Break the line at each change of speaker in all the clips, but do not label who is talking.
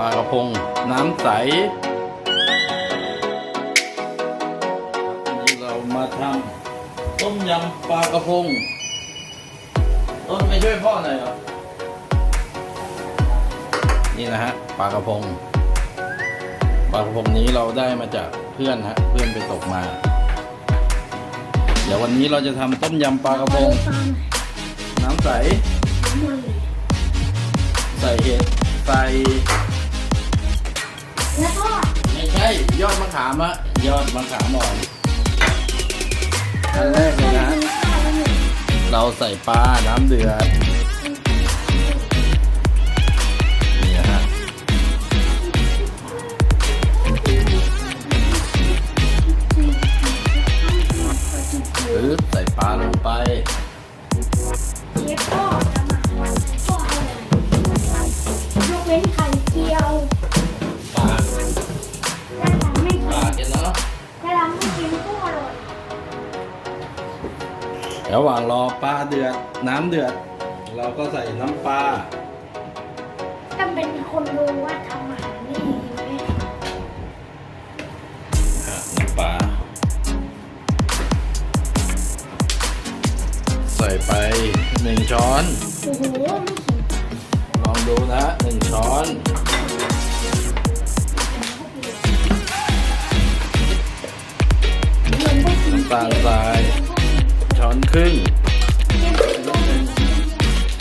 ปลากระพง น้ำใสวันนี้เรามาทำต้มยำปลากระพง ต้นไปช่วยพ่อหน่อยครับ นี่นะฮะปลากระพง ปลากระพงนี้เราได้มาจากเพื่อนฮะ เพื่อนไปตกมา เดี๋ยววันนี้เราจะทำต้มยำปลากระพง น้ำใส ใส่เห็ดใส่
แล้วก็
ไม่ใช่ยอดมะขามอะยอดมะขามอ่อนอันแรกเลยนะ เราใส่ปลาน้ำเดือด ระหว่างรอปลาเดือดน้ำเดือด เราก็ใส่น้ำปลา
ต้องเป็นคนรู้ว่าทำอาหารนี่ดีไหม
ฮะน้ำปลาใส่ไปหนึ่งช้อน
โอ้โหไม่ขิง
ลองดูนะหนึ่งช้อน
เหมือนพวกกิน
น้ำตาลทราย ช้อนครึ่ง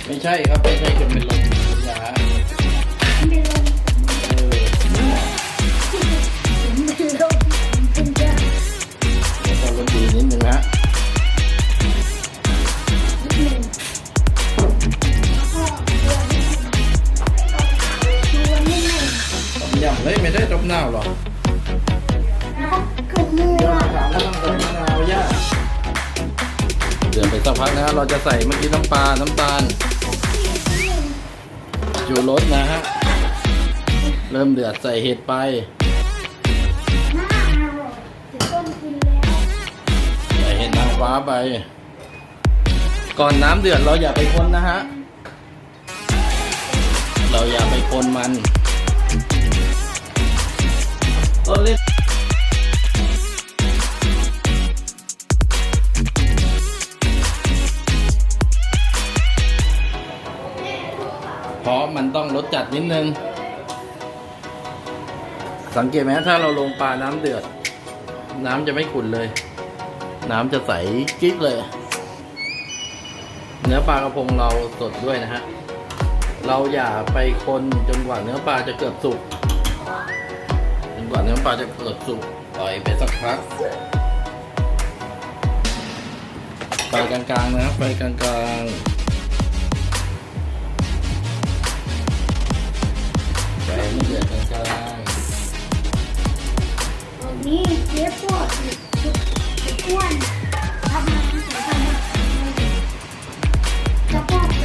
ไม่ใช่ครับ ไม่ใช่คนเป็นลมเป็นยา
เป็นลม
เออ
เป็นลมเป็นยา
แล้วก็รสดีนิดนึงฮะ
นิดหนึ่งแล้วก็เกลือนิดหนึ่งเกลือนิดหนึ่ง
ต้มยำเฮ้ยไม่ได้ต้มน้าวหรอก
แล้วก็เกลือเนื้
ยอ
อ
ดมะขามก็ต้องใส่มะนาวย่า เดือดไปสักพักนะฮะเราจะใส่เมื่อกี้น้ำปลา น้ำตาลจูรสนะฮะ เริ่มเดือดใส่เห็ดไป
น่าอร่อยจะต้นกินแล้ว
ใส่เห็ดนางฟ้าไป ก่อนน้ำเดือดเราอย่าไปคนนะฮะ เราอย่าไปคนมันต้นเล็กเพร มันต้องรสจัดนิดนึง สังเกตไหมถ้าเราลงปลาน้ำเดือด น้ำจะไม่ขุ่นเลย น้ำจะใสกิ๊กเลย เนื้อปลากระพงเราสดด้วยนะฮะ เราอย่าไปคนจนกว่าเนื้อปลาจะเกือบสุก จนกว่าเนื้อปลาจะเกือบสุกปล่อยไปสักพักไฟกลางๆนะครับไฟกลางๆ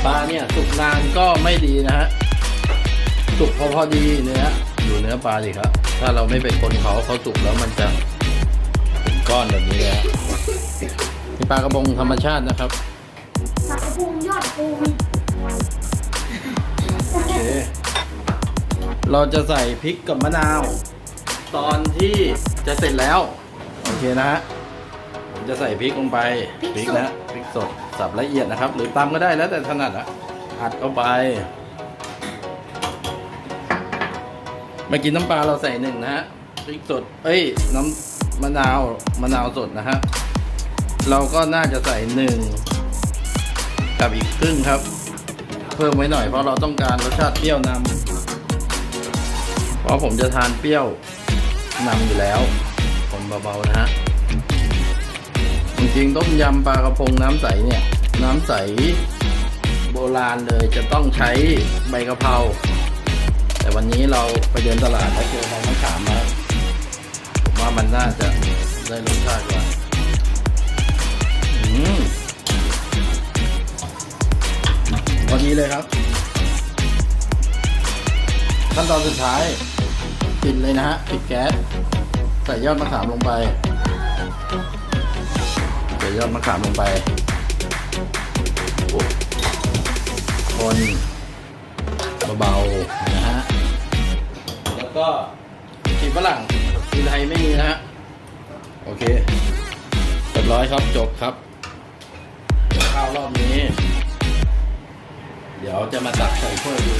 ปลาเนี่ยสุกนานก็ไม่ดีนะฮะสุกพอพอดีเนื้อดูเนื้อปลาดิครับ ถ้าเราไม่เป็นคนเขาเขาสุกแล้วมันจะเป็นก้อนแบบนี้เลยฮะนี่ปลากระพงธรรมชาตินะครับ
ปลากระพงยอดปูน
โอเคเราจะใส่พริกกับมะนาว ตอนที่จะเสร็จแล้ว โอเคนะฮะ ผมจะใส่พริกลงไปพริกนะพริกสดสับละเอียดนะครับ หรือตำก็ได้แล้วแต่ถนัดอะอัดเข้าไปเมื่อกี้น้ำปลาเราใส่หนึ่งนะฮะพริกสด เอ้ย น้ำมะนาวมะนาวสดนะฮะเราก็น่าจะใส่หนึ่งกับอีกครึ่งครับ เพิ่มไว้หน่อยเพราะเราต้องการรสชาติเปรี้ยวนำเพราะผมจะทานเปรี้ยวนำอยู่แล้วคนเบาๆนะฮะจ ริงๆต้มยำปลากระพงน้ำใสเนี่ย น้ำใสโบราณเลยจะต้องใช้ใบกะเพราแต่วันนี้เราไปเดินตลาดแล้วเจอใบมะขามมาผมว่ามันน่าจะได้รสชาติกว่าอืมพอดีเลยครับ ขั้นตอนสุดท้ายปิดเลยนะฮะปิดแก๊สใส่ยอดมะขามลงไป ยอดมะขามลงไปคนเบาๆนะฮะฝรั่งผักชีไทยไม่มีนะฮะ โอเคเรียบร้อยครับจบครับ ข้าวรอบนี้ เดี๋ยวจะมาตักใส่ถ้วยดู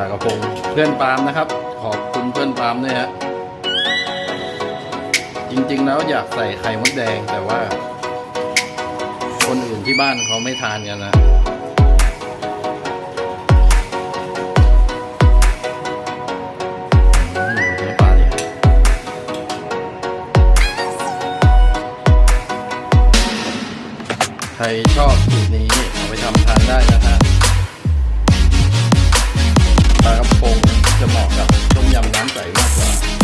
ลากระพงเพื่อนปาล์มนะครับ ขอบคุณเพื่อนปาล์มด้วยฮะจริง ๆ แล้วอยากใส่ไข่มดแดงแต่ว่า คนอื่นที่บ้านเขาไม่ทานกันนะใครชอบสูตรนี้เอาไปทำทานได้นะฮะ ปลากระพงจะเหมาะกับต้มยำน้ำใสมากกว่า